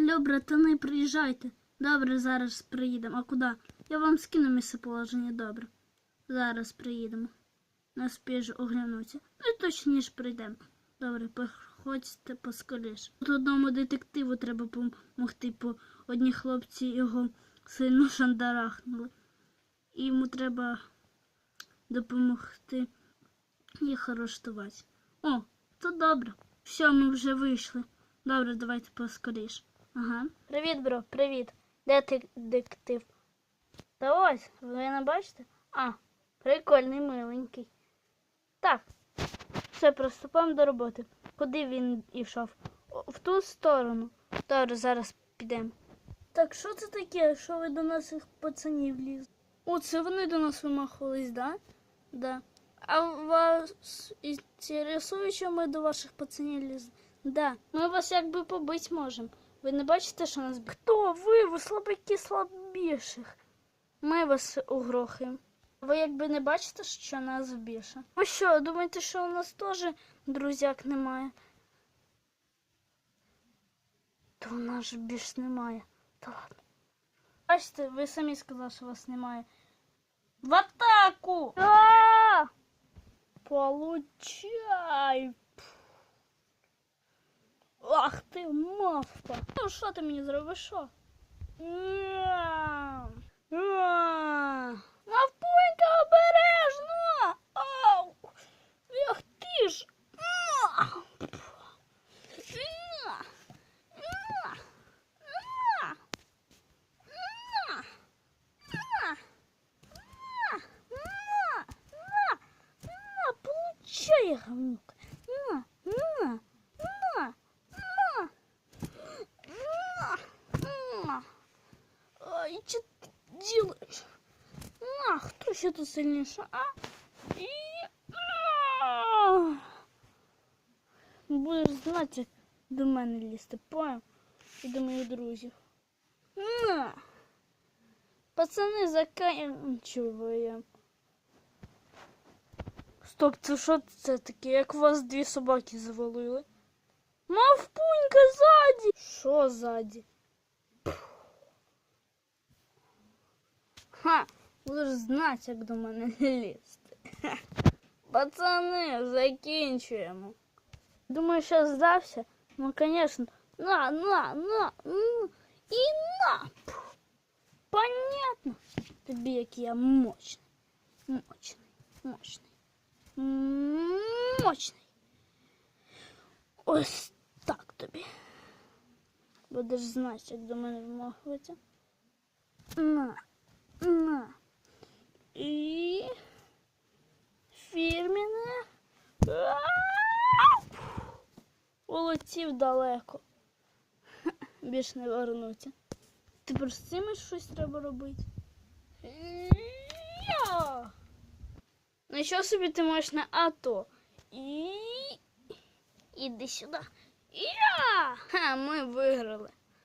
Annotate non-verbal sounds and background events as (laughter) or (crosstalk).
Алло, братани, приїжджайте. Добре, зараз приїдемо. А куди? Я вам скину місцеположення, добре. Зараз приїдемо. Нас піж оглянуться. Ну і точніше прийдемо. Добре, походьте поскоріше. Тут одному детективу треба допомогти, бо одні хлопці його сильно шандарахнули. І йому треба допомогти їх арештувати. О, то добре. Все, ми вже вийшли. Добре, давайте поскоріше. Ага. Привіт, бро, привіт. Де ти детектив? Та ось, ви не бачите? А, прикольний, миленький. Так, все, приступаємо до роботи. Куди він йшов? В ту сторону. Добре, зараз підемо. Так, що це таке? Що ви до нас їх пацанів ліз? О, це вони до нас вимахувались, да? Да. А вас інтересує, що ми до ваших пацанів лізли? Да. Ми вас якби побити можемо. Ви не бачите, що нас Хто ви? Ви слабаки слабіших. Ми вас угрохаємо. Ви якби не бачите, що нас більше. Ви що, думаєте, що у нас теж друзяк немає? То у нас ж більш немає. Та ладно. Бачите, ви самі сказали, що вас немає. В атаку! А! Получай! Ах ти, мавпа! Ну що ти мені зробиш? Що? Ня! Ня! Мавпунька, обережно! Ау! Ах ти ж! Ня! Ня! Ня! Ня! Ня! Ня! На, на, на, на, получай, говнюк. На, кто еще тут сильнейший, а? И... на. Будеш знати, як до мене лізти, понял? І до моїх друзів. На! Пацани, заканчуємо. Стоп, це що це таке? Як вас дві собаки завалили? Мавпунька ззаді! Що ззаді? Ха, Будеш знати, як до мене (laughs) лізти. Пацани, закінчуємо. Думаю, що здався? Ну, звісно. На, на, на, на. І на. Понятно. Тобі який я мощний. Мощний. Мощний. Мощний. Ось так тобі. Будеш знати, як до мене вимахувати. На. На. Улетів далеко. Більш не вернуться. Тепер з цим щось треба робити. Я! Ну що собі ти можеш на АТО? І... Іди сюди. Я! Ха, ми виграли.